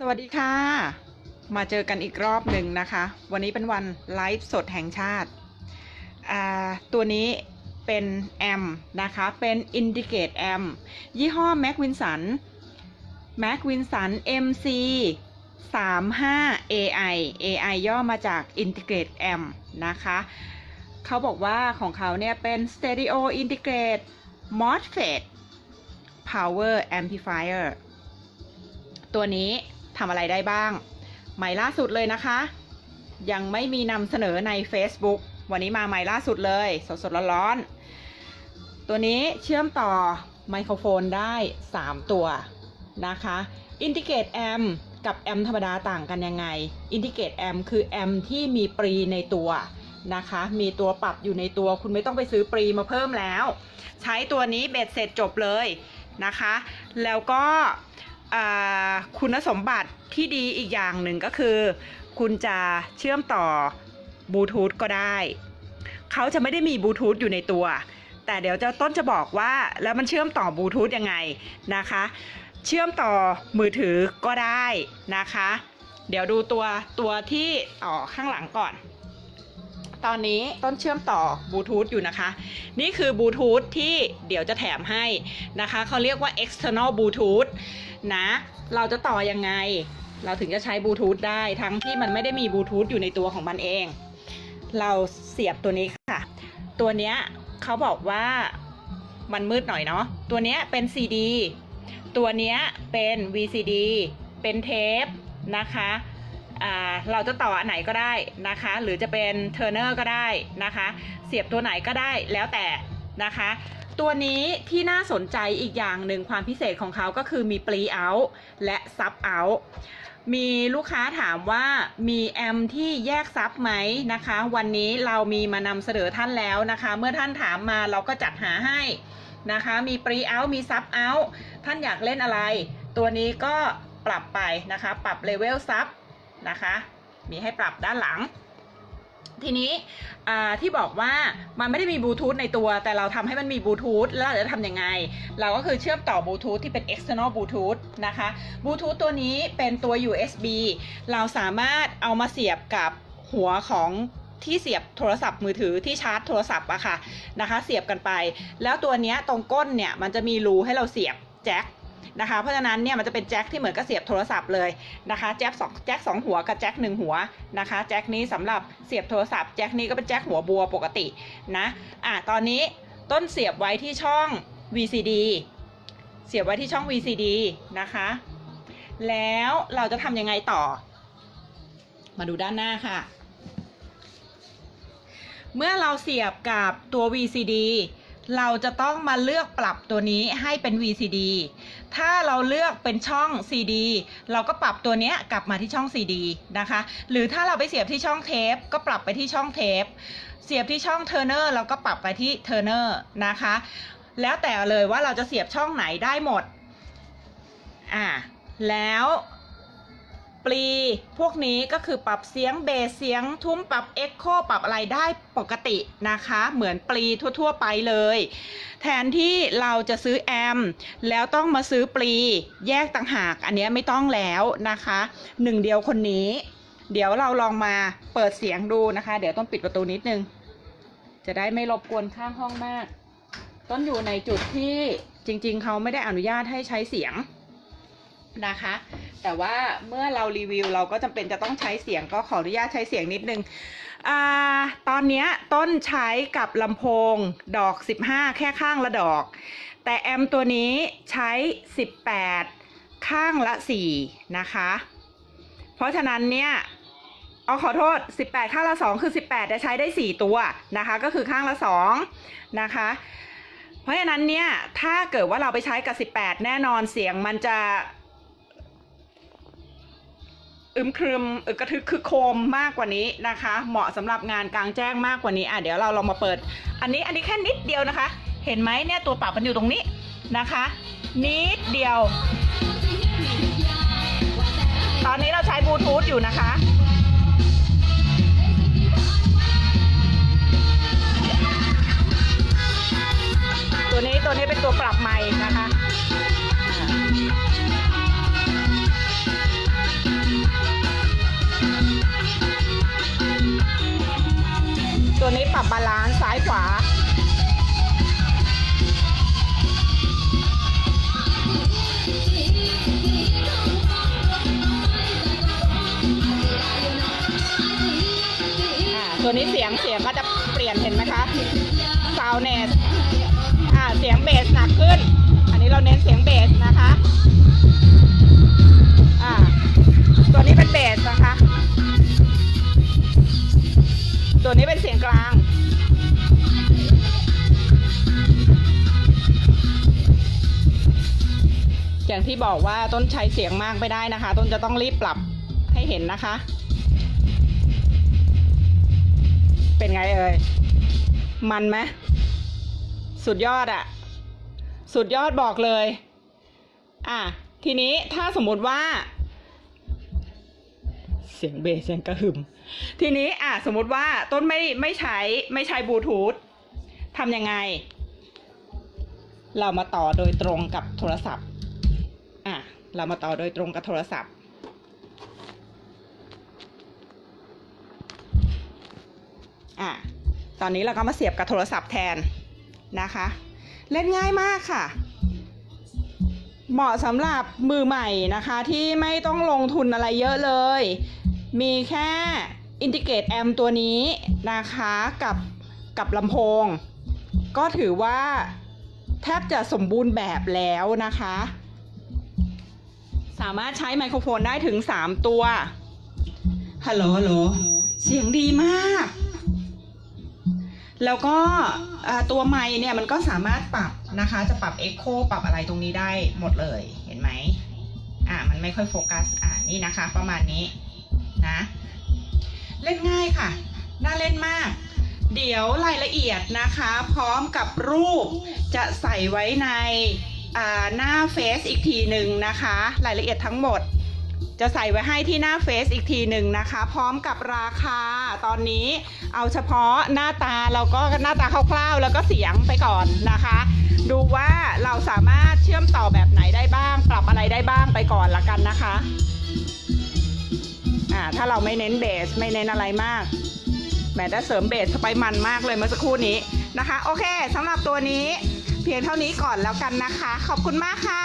สวัสดีค่ะ มาเจอกันอีกรอบหนึ่งนะคะ วันนี้เป็นวันไลฟ์สดแห่งชาติอ่าตัวนี้เป็นแอมนะคะ เป็น Indicate แอมยี่ห้อ m a c w i n s o n m a c w i n s o n MC 35 AI AI ย่อมาจาก Integrate Amp นะคะ เขาบอกว่าของเขาเนี่ยเป็น Stereo Integrate MOSFET Power Amplifier ตัวนี้ ทำอะไรได้บ้าง ใหม่ล่าสุดเลยนะคะ ยังไม่มีนำเสนอใน Facebook วันนี้มาใหม่ล่าสุดเลย สดๆร้อนๆตัวนี้เชื่อมต่อไมโครโฟนได้ 3 ตัวนะคะ Integrate Amp กับแอมธรรมดาต่างกันยังไง Integrate Amp คือแอมที่มีปรีในตัวนะคะ มีตัวปรับอยู่ในตัวคุณไม่ต้องไปซื้อปรีมาเพิ่มแล้ว ใช้ตัวนี้เบ็ดเสร็จจบเลยนะคะ แล้วก็ คุณสมบัติที่ดีอีกอย่างหนึ่งก็คือ คุณจะเชื่อมต่อบลูทูธก็ได้ เขาจะไม่ได้มีบลูทูธอยู่ในตัว แต่เดี๋ยวจะต้นจะบอกว่าแล้วมันเชื่อมต่อบลูทูธยังไงนะคะ เชื่อมต่อมือถือก็ได้นะคะ เดี๋ยวดูตัวตัวที่ต่อข้างหลังก่อน ตอนนี้ต้นเชื่อมต่อบลูทูธอยู่นะคะ นี่คือบลูทูธที่เดี๋ยวจะแถมให้นะคะเขาเรียกว่า external bluetooth นะ เราจะต่อยังไง เราถึงจะใช้บลูทูธได้ทั้งที่มันไม่ได้มีบลูทูธอยู่ในตัวของมันเอง เราเสียบตัวนี้ค่ะ ตัวเนี้ยเขาบอกว่ามันมืดหน่อยเนาะตัวเนี้ยเป็น CD ตัวเนี้ยเป็น VCD เป็นเทปนะคะ เราจะต่ออันไหนก็ได้นะคะ หรือจะเป็นเทอร์เนอร์ก็ได้นะคะ เสียบตัวไหนก็ได้แล้วแต่นะคะ ตัวนี้ที่น่าสนใจอีกอย่างหนึ่งความพิเศษของเขาก็คือมีปรีเอาและซับเอามีลูกค้าถามว่ามีแอมที่แยกซับไหมนะคะ วันนี้เรามีมานำเสนอท่านแล้วนะคะ เมื่อท่านถามมาเราก็จัดหาให้นะคะ มีปรีเอามีซับเอาท่านอยากเล่นอะไร ตัวนี้ก็ปรับไปนะคะ ปรับเลเวลซับ นะคะ มีให้ปรับด้านหลัง ทีนี้ที่บอกว่ามันไม่ได้มีบลูทูธในตัว แต่เราทำให้มันมีบลูทูธแล้วเราจะทำยังไง เราก็คือเชื่อมต่อบลูทูธที่เป็น external bluetooth นะคะบลูทูธตัวนี้เป็นตัว USB เราสามารถเอามาเสียบกับหัวของที่เสียบโทรศัพท์มือถือที่ชาร์จโทรศัพท์อะค่ะนะคะ เสียบกันไป แล้วตัวนี้ตรงก้นเนี่ยมันจะมีรูให้เราเสียบแจ็ค นะคะ เพราะฉะนั้นเนี่ยมันจะเป็นแจ็คที่เหมือนกับเสียบโทรศัพท์เลยนะคะแจ็คสองแจ็คสองหัวกับแจ็คหนึ่งหัวนะคะแจ็คนี้สำหรับเสียบโทรศัพท์แจ็คนี้ก็เป็นแจ็คหัวบัวปกตินะอะตอนนี้ต้นเสียบไว้ที่ช่อง VCD เสียบไว้ที่ช่อง VCD นะคะ แล้วเราจะทำยังไงต่อ มาดูด้านหน้าค่ะ เมื่อเราเสียบกับตัว VCD เราจะต้องมาเลือกปรับตัวนี้ให้เป็น VCD ถ้าเราเลือกเป็นช่อง CD เราก็ปรับตัวนี้กลับมาที่ช่อง CD นะคะ หรือถ้าเราไปเสียบที่ช่องเทป ก็ปรับไปที่ช่องเทป เสียบที่ช่องเทอร์เนอร์เราก็ปรับไปที่เทอร์เนอร์นะคะ แล้วแต่เลยว่าเราจะเสียบช่องไหนได้หมด อ่า แล้ว ปลีพวกนี้ก็คือปรับเสียงเบสเสียงทุ้มปรับเอ็กโคปรับอะไรได้ปกตินะคะ เหมือนปลีทั่ว ๆ ไปเลย แทนที่เราจะซื้อแอมแล้วต้องมาซื้อปลีแยกต่างหากอันนี้ไม่ต้องแล้วนะคะหนึ่งเดียวคนนี้ เดี๋ยวเราลองมาเปิดเสียงดูนะคะ เดี๋ยวต้องปิดประตูนิดนึง จะได้ไม่รบกวนข้างห้องมาก ต้นอยู่ในจุดที่จริง ๆ เขาไม่ได้อนุญาตให้ใช้เสียงนะคะ แต่ว่าเมื่อเรารีวิวเราก็จำเป็นจะต้องใช้เสียงก็ขออนุญาตใช้เสียงนิดนึงอาตอนนี้ต้นใช้กับลำโพงดอก 15 แค่ข้างละดอก แต่แอมตัวนี้ใช้ 18 ข้างละ 4 นะคะ เพราะฉะนั้นเนี่ยเอาขอโทษ 18 ข้างละ 2 คือ 18 จะใช้ได้ 4 ตัวนะคะ ก็คือข้างละ 2 นะคะ เพราะฉะนั้นเนี่ย ถ้าเกิดว่าเราไปใช้กับ 18 แน่นอนเสียงมันจะ อึมครึมอึกระทึกคือโคมมากกว่านี้นะคะ เหมาะสำหรับงานกลางแจ้งมากกว่านี้อะเดี๋ยวเราลองมาเปิด อันนี้อันนี้แค่นิดเดียวนะคะ เห็นไหมเนี่ยตัวปรับมันอยู่ตรงนี้นะคะ นิดเดียว ตอนนี้เราใช้บลูทูธอยู่นะคะตัวนี้ตัวนี้เป็นตัวปรับใหม่ ตัวนี้ปรับบาลานซ์ซ้ายขวา ตัวนี้เสียงเสียงก็จะเปลี่ยนเห็นไหมคะซาวเนสเสียงเบสหนักขึ้น อันนี้เราเน้นเสียงเบสนะคะ ตัวนี้เป็นเบสนะคะ อย่างที่บอกว่าต้นใช้เสียงมากไม่ได้นะคะ ต้นจะต้องรีบปรับให้เห็นนะคะ เป็นไงเอ่ยมันไหมสุดยอดอะสุดยอดบอกเลย อะ ทีนี้ถ้าสมมติว่า เสียงเบสเสียงกระหึ่มทีนี้อะสมมติว่าต้นไม่ไม่ใช้ไม่ใช้บลูทูธทำยังไง เรามาต่อโดยตรงกับโทรศัพท์ เรามาต่อโดยตรงกับโทรศัพท์ อะ ตอนนี้เราก็มาเสียบกับโทรศัพท์แทนนะคะ เล่นง่ายมากค่ะ เหมาะสำหรับมือใหม่นะคะที่ไม่ต้องลงทุนอะไรเยอะเลย มีแค่อินทิเกตแอมตัวนี้นะคะกับกับลำโพง ก็ถือว่าแทบจะสมบูรณ์แบบแล้วนะคะ สามารถใช้ไมโครโฟนได้ถึง 3 ตัว ฮัลโหลฮัลโหล เสียงดีมาก แล้วก็ตัวไมค์เนี่ยมันก็สามารถปรับนะคะ จะปรับ Echo ปรับอะไรตรงนี้ได้หมดเลย เห็นไหม อ่ามันไม่ค่อยโฟกัส อ่านี่นะคะ ประมาณนี้นะ เล่นง่ายค่ะ น่าเล่นมาก เดี๋ยวรายละเอียดนะคะ พร้อมกับรูปจะใส่ไว้ใน หน้าเฟซอีกทีหนึ่งนะคะ รายละเอียดทั้งหมด จะใส่ไว้ให้ที่หน้าเฟซอีกทีหนึ่งนะคะ พร้อมกับราคาตอนนี้เอาเฉพาะหน้าตาเราก็หน้าตาคร่าวๆ แล้วก็เสียงไปก่อนนะคะ ดูว่าเราสามารถเชื่อมต่อแบบไหนได้บ้าง ปรับอะไรได้บ้างไปก่อนละกันนะคะอ่าถ้าเราไม่เน้นเบสไม่เน้นอะไรมากแหมได้เสริมเบสไปมันมากเลยเมื่อสักครู่นี้นะคะ โอเคสำหรับตัวนี้ เพียงเท่านี้ก่อนแล้วกันนะคะ ขอบคุณมากค่ะ